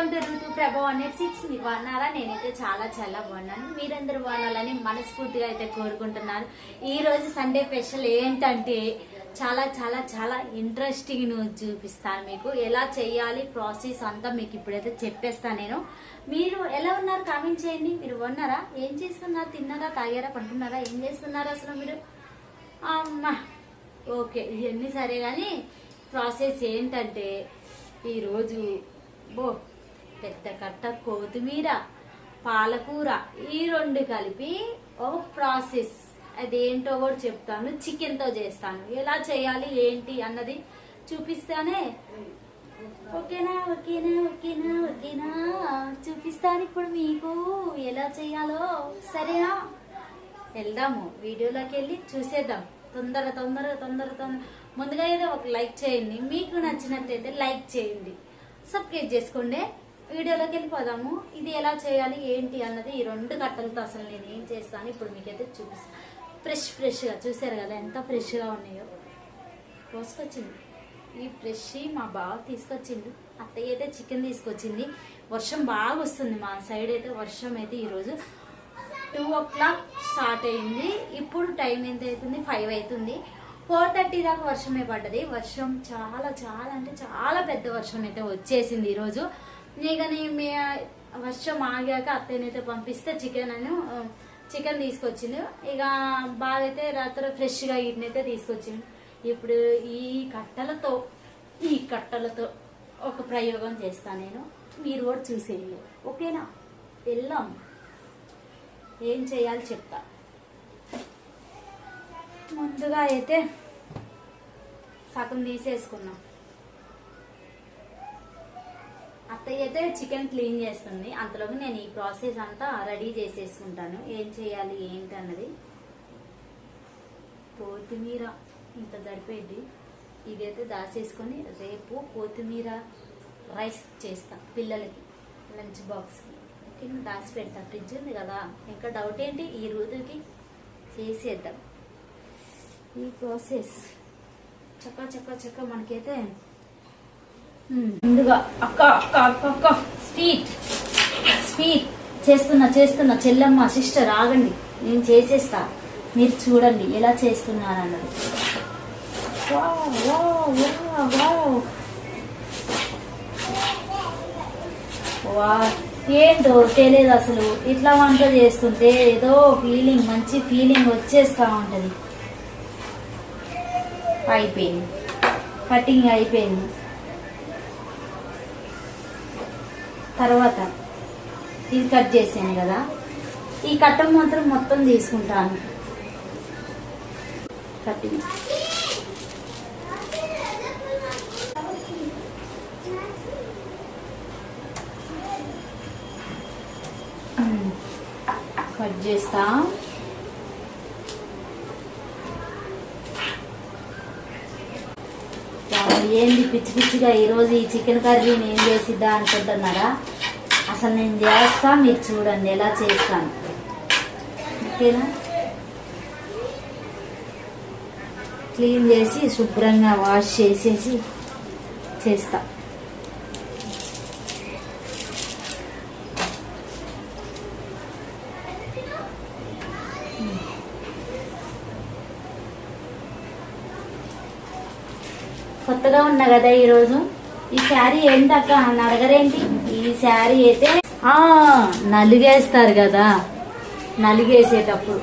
Welcome to ఋతు ప్రభా one six మీరు బాగున్నారా? నేనైతే చాలా చాలా బాగున్నాను. మీరందరూ బాగున్నారని మనస్ఫూర్తిగా అయితే కోరుకుంటున్నాను. ఈ రోజు సండే స్పెషల్ ఏంటంటే చాలా చాలా చాలా ఇంట్రెస్టింగ్ న్యూస్ చూపిస్తాను మీకు. ఎలా చేయాలి ప్రాసెస్ అంతా మీకు ఇప్పుడైతే చెప్పేస్తాను నేను. మీరు ఎలా ఉన్నారు? కామెంట్ చేయండి. మీరు ఉన్నారా ఏం చేస్తున్నారు? తిన్నారా? తాగారా? పడుతున్నారా ఏం చేస్తున్నారు అసలు మీరు? అమ్మా. ఓకే ఇవన్నీ సరే కానీ ప్రాసెస్ ఏంటంటే ఈరోజు బో పెద్ద కట్ట కొత్తిమీర పాలకూర ఈ రెండు కలిపి ఒక ప్రాసెస్. అదేంటో కూడా చెప్తాను చికెన్తో చేస్తాను. ఎలా చేయాలి ఏంటి అన్నది చూపిస్తానే? ఓకేనా ఓకేనా ఓకేనా ఓకేనా? చూపిస్తాను ఇప్పుడు మీకు ఎలా చేయాలో. సరేనా? వెళ్దాము వీడియోలోకి వెళ్ళి చూసేద్దాం. తొందర తొందర తొందర తొందర ముందుగా ఏదో ఒక లైక్ చేయండి. మీకు నచ్చినట్టయితే లైక్ చేయండి. సబ్స్క్రైబ్ చేసుకోండి. వీడియోలోకి వెళ్ళిపోదాము. ఇది ఎలా చేయాలి ఏంటి అన్నది ఈ రెండు కట్టలతో అసలు నేను ఏం చేస్తాను ఇప్పుడు మీకైతే చూపిస్తాను ఫ్రెష్ ఫ్రెష్గా చూసారు కదా ఎంత ఫ్రెష్గా ఉన్నాయో. కోసుకొచ్చింది. ఈ ఫ్రెష్ మా బావ తీసుకొచ్చిండు. అత్తయ్య అయితే చికెన్ తీసుకొచ్చింది. వర్షం బాగా వస్తుంది మా సైడ్ అయితే. వర్షం అయితే ఈరోజు టూ ఓ క్లాక్ స్టార్ట్ అయింది. ఇప్పుడు టైం ఎంత అవుతుంది? ఫైవ్ అవుతుంది. ఫోర్ థర్టీ దాకా వర్షమే పడ్డది. వర్షం చాలా చాలా అంటే చాలా పెద్ద వర్షం అయితే వచ్చేసింది ఈరోజు ఇక నీ- మీ వర్షం ఆగాక అత్తయ్యనైతే పంపిస్తే చికెన్ అని చికెన్ తీసుకొచ్చిండు. ఇక బాగా అయితే రాత్రి ఫ్రెష్గా వీటినైతే తీసుకొచ్చిండు. ఇప్పుడు ఈ కట్టలతో ఈ కట్టలతో ఒక ప్రయోగం చేస్తాను నేను. మీరు కూడా చూసేయండి. ఓకేనా? వెళ్ళాం. ఏం చేయాలి చెప్తా. ముందుగా అయితే సగం తీసేసుకున్నాం. అత్తయ్య అయితే చికెన్ క్లీన్ చేస్తుంది. అంతలోకి నేను ఈ ప్రాసెస్ అంతా రెడీ చేసేసుకుంటాను. ఏం చేయాలి ఏంటి అన్నది. కొత్తిమీర ఇంత సరిపోయింది. ఇదైతే దాచేసుకొని రేపు కొత్తిమీర రైస్ చేస్తా పిల్లలకి లంచ్ బాక్స్కి. ఓకే దాచి పెడతా. ఫ్రిడ్జ్ ఉంది కదా. ఇంకా డౌట్ ఏంటి? ఈ రోజుకి చేసేద్దాం. ఈ ప్రాసెస్ చక్క చక్క చక్క మనకైతే ముందుగా అక్క అక్క అక్క అక్క స్వీట్ స్వీట్. చేస్తున్నా చేస్తున్నా. చెల్లమ్మ సిస్టర్ ఆగండి. నేను చేసేస్తా. మీరు చూడండి ఎలా చేస్తున్నాను అన్నది వావ్, వావ్, వా ఏంటో తెలియదు అసలు. ఇట్లా వంట చేస్తుంటే ఏదో ఫీలింగ్ మంచి ఫీలింగ్ వచ్చేస్తా ఉంటది. అయిపోయింది. కటింగ్ అయిపోయింది. తర్వాత ఇది కట్ చేసాను కదా. ఈ కట్ట మాత్రం మొత్తం తీసుకుంటాను. కట్టింగ్ కట్ చేస్తా. ఏంది పిచ్చి పిచ్చిగా ఈరోజు ఈ చికెన్ కర్రీ నేను చేసిద్దా అనుకుంటున్నారా? అసలు నేను చేస్తా మీరు చూడండి ఎలా చేస్తాను. ఓకేనా? క్లీన్ చేసి శుభ్రంగా వాష్ చేసేసి చేస్తా. కొత్తగా ఉన్నా కదా ఈరోజు? ఈ శారీ ఏంటక్క? అని అడగరేంటి ఈ శారీ అయితే ఆ నలిగేస్తారు కదా. నలిగేసేటప్పుడు.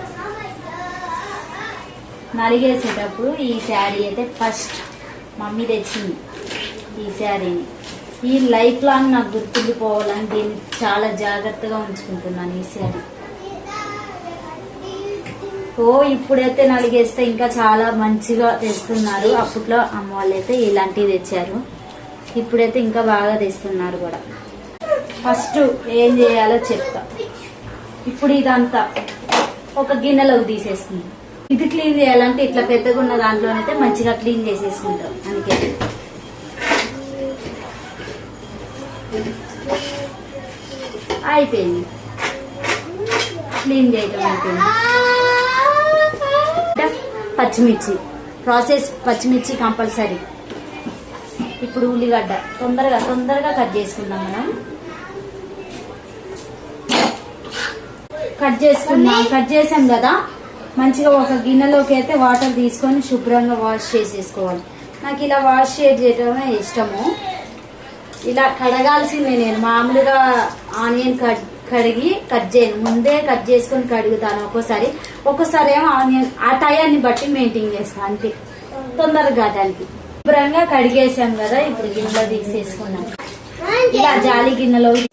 నలిగేసేటప్పుడు ఈ శారీ అయితే ఫస్ట్ మమ్మీ తెచ్చింది ఈ శారీని. ఈ లైఫ్ లాంగ్ నాకు గుర్తుండిపోవాలని దీన్ని చాలా జాగ్రత్తగా ఉంచుకుంటున్నాను ఈ శారీ. ఓ ఇప్పుడైతే నలిగేస్తే ఇంకా చాలా మంచిగా తెస్తున్నారు. అప్పట్లో అమ్మ వాళ్ళైతే ఇలాంటివి తెచ్చారు. ఇప్పుడైతే ఇంకా బాగా తెస్తున్నారు కూడా. ఫస్ట్ ఏం చేయాలో చెప్తా. ఇప్పుడు ఇదంతా ఒక గిన్నెలోకి తీసేసుకుంటాం ఇది క్లీన్ చేయాలంటే ఇట్లా పెద్దగా ఉన్న దాంట్లోనైతే మంచిగా క్లీన్ చేసేసుకుంటాం. అందుకే. అయిపోయింది. క్లీన్ చేయటం అయిపోయింది. పచ్చిమిర్చి. ప్రాసెస్ పచ్చిమిర్చి కంపల్సరీ. ఇప్పుడు ఉల్లిగడ్డ. తొందరగా తొందరగా కట్ చేసుకుందాం మనం. కట్ చేసుకున్నాం కట్ చేసాం కదా. మంచిగా ఒక గిన్నెలోకి అయితే వాటర్ తీసుకొని శుభ్రంగా వాష్ చేసేసుకోవాలి. నాకు ఇలా వాష్ చేయడమే ఇష్టము. ఇలా కడగాల్సిందే నేను. మామూలుగా ఆనియన్ కట్ కడిగి కట్ చేయను. ముందే కట్ చేసుకొని కడుగుతాను ఒక్కోసారి. ఒక్కోసారి ఏమో ఆనియన్ ఆ టయాన్ని బట్టి మెయింటైన్ చేస్తాను అంతే. తొందరగా కావడానికి శుభ్రంగా కడిగేసాం కదా ఇప్పుడు గిన్నెలో తీసేసుకున్నాం. ఇలా జాలి గిన్నెలో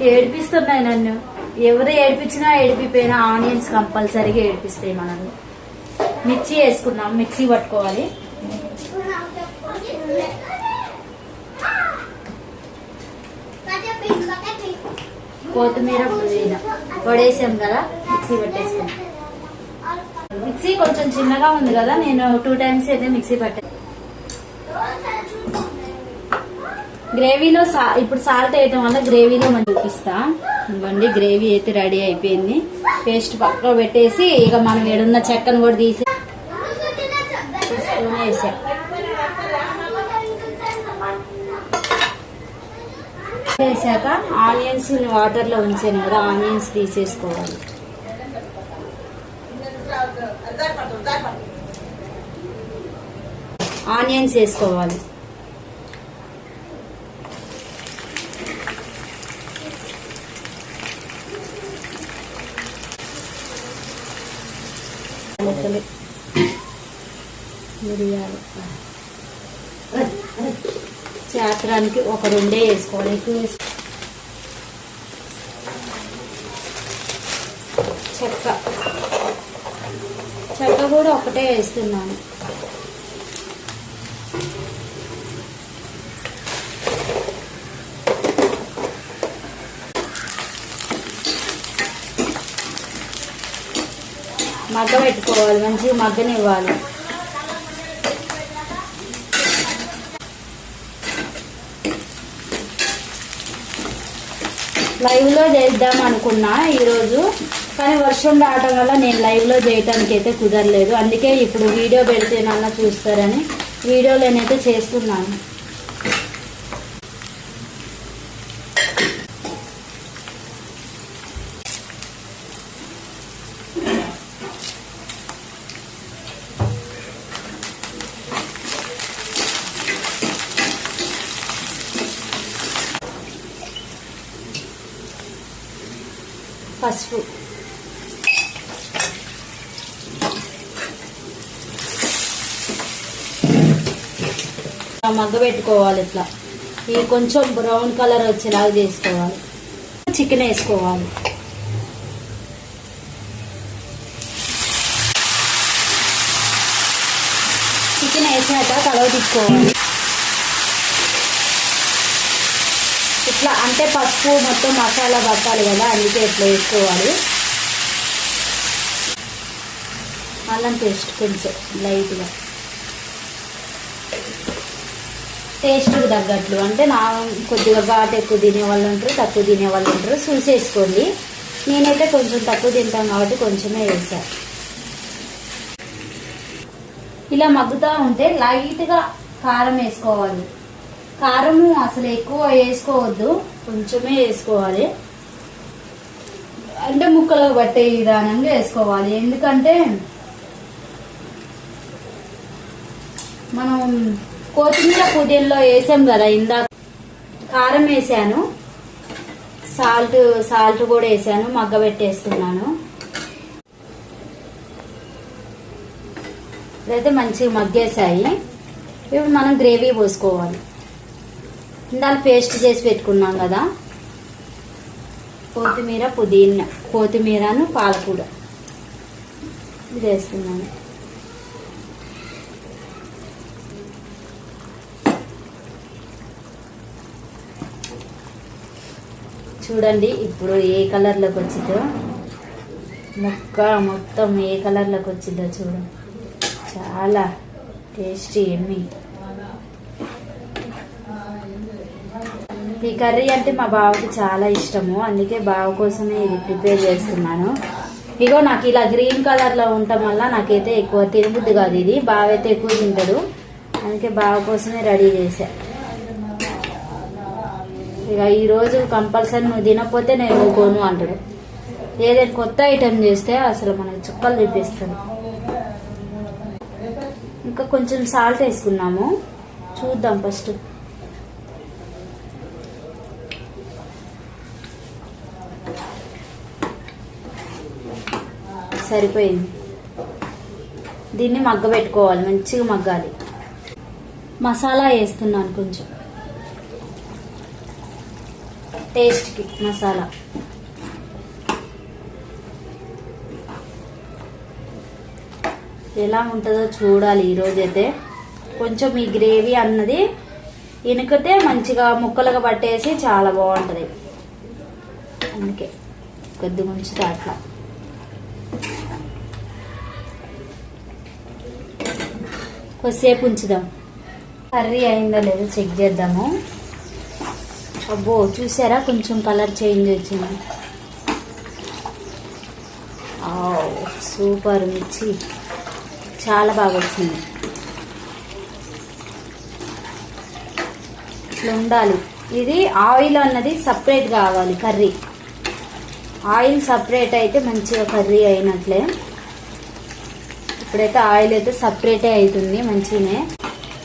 ఏడిపిస్తున్నాయి నన్ను. ఎవరు ఏడిపించినా ఏడిపిపోయినా ఆనియన్స్ కంపల్సరీగా ఏడిపిస్తాయి మనల్ని. మిర్చి వేసుకున్నాం మిక్సీ పట్టుకోవాలి. కొత్తిమీర పుదీనా. వడేసాం కదా మిక్సీ పట్టేసుకున్నాం మిక్సీ కొంచెం చిన్నగా ఉంది కదా నేను టూ టైమ్స్ అయితే మిక్సీ పట్టాను గ్రేవీలో సా ఇప్పుడు సాల్ట్ వేయటం వల్ల గ్రేవీలో మనం చూపిస్తా. ఇవ్వండి గ్రేవీ అయితే రెడీ అయిపోయింది. పేస్ట్ పక్కన పెట్టేసి ఇక మనం ఏడున్న చెక్కను కూడా తీసి స్పూన్ వేసా. వేసాక ఆనియన్స్ వాటర్లో ఉంచాను కదా ఆనియన్స్ తీసేసుకోవాలి. ఆనియన్స్ వేసుకోవాలి. ముక్కలు మిరియాలు. చేతడానికి ఒక రెండే వేసుకోవాలి. ఎక్కువ చెక్క. చెక్క కూడా ఒకటే వేస్తున్నాను. మగ్గ పెట్టుకోవాలి మంచిగా మగ్గనివ్వాలి. లైవ్లో చేద్దాం అనుకున్నా ఈరోజు కానీ వర్షం రావటం వల్ల నేను లైవ్లో చేయటానికి అయితే కుదరలేదు. అందుకే ఇప్పుడు వీడియో పెడితేనన్నా చూస్తారని వీడియోలోనైతే చేస్తున్నాను. పసుపు. మగ్గ పెట్టుకోవాలి ఇట్లా. ఇది కొంచెం బ్రౌన్ కలర్ వచ్చేలాగా చేసుకోవాలి. చికెన్ వేసుకోవాలి. చికెన్ వేసాక కలవ తీసుకోవాలి. ఇట్లా అంటే పసుపు మొత్తం మసాలా పట్టాలి కదా అందుకే ఇట్లా వేసుకోవాలి. అల్లం పేస్ట్ కొంచెం లైట్గా. టేస్ట్కి తగ్గట్లు అంటే నా కొద్దిగా ఘాటు ఎక్కువ తినే వాళ్ళు ఉంటారు తక్కువ తినే వాళ్ళు ఉంటారు చూసేసుకోండి. నేనైతే కొంచెం తక్కువ తింటాను కాబట్టి కొంచెమే వేసాను ఇలా మగ్గుతూ ఉంటే లైట్గా కారం వేసుకోవాలి. కారము అసలు ఎక్కువ వేసుకోవద్దు. కొంచెమే వేసుకోవాలి. అంటే ముక్కలకు పట్టే విధానంగా వేసుకోవాలి. ఎందుకంటే మనం కొత్తిమీర పుదీనలో వేసాం కదా ఇందాక కారం వేసాను. సాల్ట్ సాల్ట్ కూడా వేసాను మగ్గ పెట్టేస్తున్నాను ఇదైతే మంచిగా మగ్గేసాయి ఇప్పుడు మనం గ్రేవీ పోసుకోవాలి. దాన్ని పేస్ట్ చేసి పెట్టుకున్నాం కదా. కొత్తిమీర పుదీనా కొత్తిమీరను పాలకూర. ఇది వేస్తున్నాను. చూడండి ఇప్పుడు ఏ కలర్లోకి వచ్చిందో. ముక్క మొత్తం ఏ కలర్లోకి వచ్చిందో చూడండి చాలా టేస్టీ ఎమ్మి. ఈ కర్రీ అంటే మా బావకి చాలా ఇష్టము. అందుకే బావ కోసమే ఇది ప్రిపేర్ చేస్తున్నాను. ఇగో నాకు ఇలా గ్రీన్ కలర్లో ఉండటం వల్ల నాకైతే ఎక్కువ తినబుద్ది కాదు ఇది. బావ అయితే ఎక్కువ తింటాడు. అందుకే బావ కోసమే రెడీ చేశా. ఇక ఈరోజు కంపల్సరీ నువ్వు తినకపోతే నేను ఊకోను అంటాడు. ఏదైనా కొత్త ఐటెం చేస్తే అసలు మనకి చుక్కలు చూపిస్తాను ఇంకా కొంచెం సాల్ట్ వేసుకున్నాము. చూద్దాం ఫస్ట్. సరిపోయింది. దీన్ని మగ్గ పెట్టుకోవాలి మంచిగా మగ్గాలి. మసాలా వేస్తున్నాను కొంచెం. టేస్ట్కి మసాలా. ఎలా ఉంటుందో చూడాలి ఈరోజైతే. కొంచెం ఈ గ్రేవీ అన్నది ఇనుకితే మంచిగా ముక్కలుగా పట్టేసి చాలా బాగుంటుంది. అందుకే కొద్దిగా ఉంచుతా అట్లా. కొద్దిసేపు ఉంచుదాం. కర్రీ అయిందో లేదో చెక్ చేద్దాము. అబ్బో చూసారా? కొంచెం కలర్ చేంజ్ వచ్చింది. సూపర్ మిర్చి. చాలా బాగా వచ్చింది. ఇట్లా ఉండాలి. ఇది ఆయిల్ అన్నది సపరేట్ కావాలి కర్రీ. ఆయిల్ సపరేట్ అయితే మంచిగా కర్రీ అయినట్లే. ఇప్పుడైతే ఆయిల్ అయితే సపరేటే అవుతుంది మంచిగానే.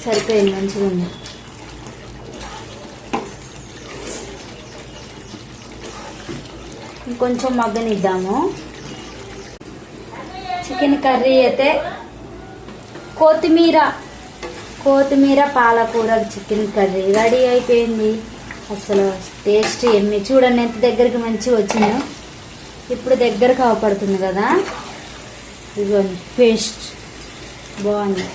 సరిపోయింది మంచిగా ఉంది. ఇంకొంచెం మగ్గనిద్దాము. చికెన్ కర్రీ అయితే కొత్తిమీర కొత్తిమీర పాలకూర చికెన్ కర్రీ రెడీ అయిపోయింది. అసలు టేస్ట్ ఎమ్మి చూడండి ఎంత దగ్గరికి మంచిగా వచ్చిందో. ఇప్పుడు దగ్గర కావపడుతుంది కదా. ఇదిగోండి పేస్ట్ బాగుంది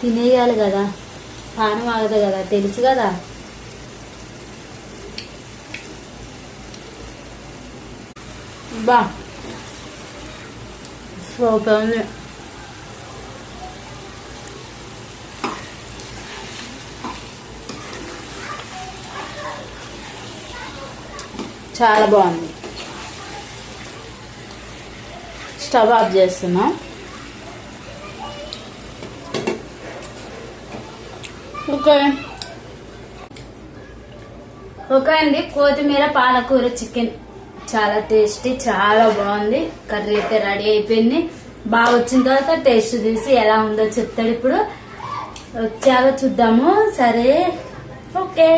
తినేయాలి కదా. పానం ఆగదు కదా. తెలుసు కదా. బా. సూపర్ ఉంది. చాలా బాగుంది. స్టవ్ ఆఫ్ చేస్తున్నాం. ఓకే. ఓకే అండి. కొత్తిమీర పాలకూర చికెన్. చాలా టేస్టీ చాలా బాగుంది. కర్రీ అయితే రెడీ అయిపోయింది. బాగా వచ్చిన తర్వాత టేస్ట్ తీసి ఎలా ఉందో చెప్తాడు ఇప్పుడు. వచ్చాక చూద్దాము. సరే. ఓకే.